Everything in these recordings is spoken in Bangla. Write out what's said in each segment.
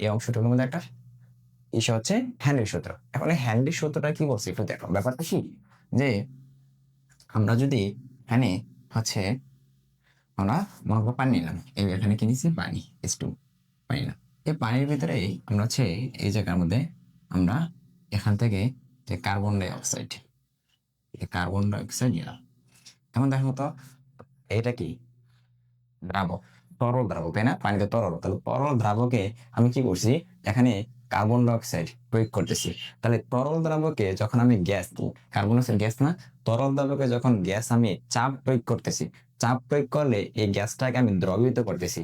এই অংশটুকুর মধ্যে একটা ইস্যু হচ্ছে হ্যান্ডের সূত্র। এখন এই হ্যান্ডের সূত্রটা কি বলছে একটু দেখো। ব্যাপারটা কি? যে আমরা যদি এখানে হচ্ছে আমরা মনে করো পানি নিলাম। এই এখানে কি নিচ্ছি পানি এস টু পানি নিলাম। এই পানির ভিতরে আমরা হচ্ছে এই জায়গার মধ্যে আমরা এখান থেকে যে carbon dioxide carbon dioxide নিলাম। এখন দেখো তো এটা কি? দ্রাবক। তরল দ্রাবক, তাই না? পানিতে তরল। তাহলে তরল দ্রাবকে আমি কি করছি? এখানে কার্বন ডাই অক্সাইড প্রয়োগ করতেছি। তাহলে তরল দ্রাবকে যখন আমি গ্যাস কার্বন অক্সাইড গ্যাস না? তরল দ্রাবকে যখন গ্যাস আমি চাপ প্রয়োগ করতেছি, চাপ প্রয়োগ করলে এই গ্যাসটাকে আমি দ্রবীভূত করতেছি।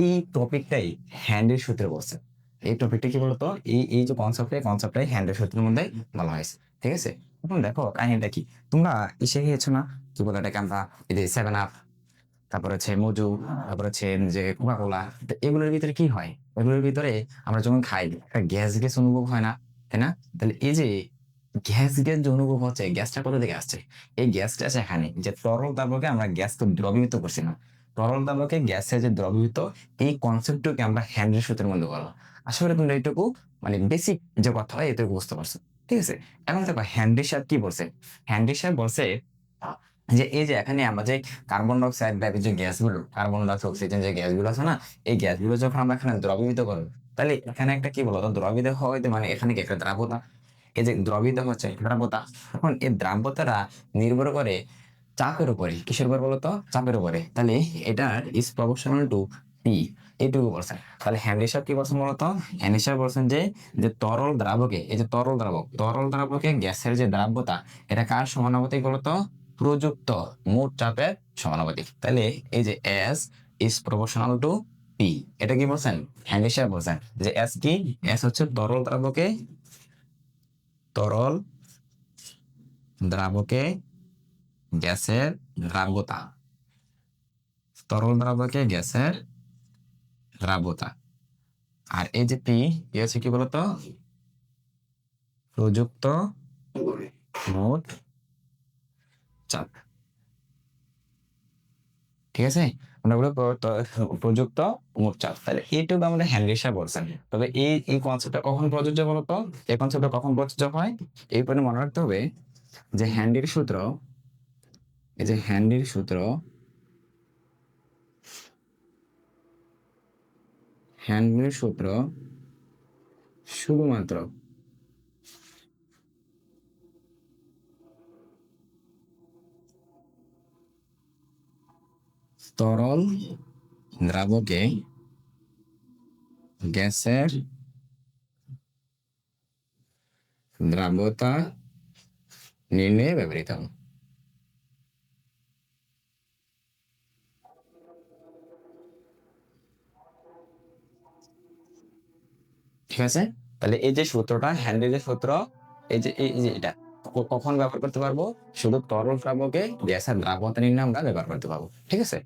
এই টপিকটাই হ্যান্ডের সূত্রে বলছে। এই টপিকটা কি বলতো? এই এই যে কনসেপ্ট এই কনসেপ্টটাই হ্যান্ডের সূত্রের মধ্যে বলা হয়েছে। ঠিক আছে? এখন দেখো কাহিনীটা কি? তোমরা এসে গিয়েছো না? কি বলে এটাকে আমরা, এই যে সেভেন আপ তারপর হচ্ছে মজু তারপর হচ্ছে যে কোকা কোলা এগুলোর ভিতরে কি হয়? এগুলোর ভিতরে আমরা যখন খাই গ্যাস গ্যাস অনুভব হয় না, তাই না? তাহলে এই যে গ্যাস গ্যাস যে অনুভব হচ্ছে, গ্যাসটা কোথা থেকে আসছে? এই গ্যাসটা আছে এখানে, যে তরল দ্রাবকে আমরা গ্যাস তো দ্রবীভূত করছি না। তরল দ্রাবকে গ্যাসের যে দ্রবীভূত, এই কনসেপ্টটাকে আমরা হ্যান্ডের সূত্রের মধ্যে বলো আসলে তোমরা এইটুকু মানে বেসিক যে কথা হয় এটুকু বুঝতে পারছ। ঠিক আছে? এখন দেখো হ্যান্ডের সাহেব কি বলছে? হ্যান্ডের সাহেব বলছে যে এই যে এখানে আমরা যে কার্বন ডাইঅক্সাইড টাইপের যে গ্যাসগুলো কার্বন ডাইঅক্সাইড অক্সিজেন যে গ্যাসগুলো আছে না, এই গ্যাসগুলো যখন আমরা এখানে দ্রবীভূত করব, তাহলে এখানে একটা কি বলতো? দ্রবীভূত হইতে মানে এখানে কি একটা দ্রাবতা। এই যে দ্রবীভূত হচ্ছে দ্রাবতা। এখন এই দ্রাব্যতাটা নির্ভর করে চাপের উপরে। কিসের উপর বলতো? চাপের উপরে। তাহলে এটার ইজ প্রপোর্শনাল টু পি এইটুকু বলছেন তাহলে হ্যান্ডি কি বলছেন বলতো? হ্যান্ডি বলছেন যে যে তরল দ্রাবকে, এই যে তরল দ্রাবক, তরল দ্রাবকে গ্যাসের যে দ্রাব্যতা এটা কার সমানুপাতিক বলতো? প্রযুক্ত মোট চাপের সমানুপাতিক। তাহলে এই যে S is proportional to P এটা কি বলছেন? হ্যান্ডি বলছেন। যে এস কি? এস হচ্ছে তরল দ্রাবকে তরল দ্রাবকে, গ্যাসের দ্রাব্যতা তরল দ্রাবকে, গ্যাসের দ্রাব্যতা আর এই যে পি এ কি বলতো? প্রযুক্ত মোট চাপ ঠিক আছে? তাহলে এইটুকু আমাদের বলছেন। তবে এই এই কনসেপ্টটা কখন প্রযোজ্য বলতো এই কনসেপ্টটা কখন প্রযোজ্য হয়? এই পরে মনে রাখতে হবে যে হ্যান্ডির সূত্র, এই যে হ্যান্ডির সূত্র হ্যান্ডির সূত্র শুধুমাত্র তরল, দ্রাবকে গ্যাসের দ্রাব্যতা নির্ণয়ে ব্যবহৃত ঠিক আছে? তাহলে এই যে সূত্রটা হ্যান্ডেলের সূত্র, এই যে এই যে এটা কখন ব্যবহার করতে পারব? শুধু তরল দ্রাবকে গ্যাসের দ্রাব্যতা নির্ণয় আমরা ব্যবহার করতে পারব। ঠিক আছে?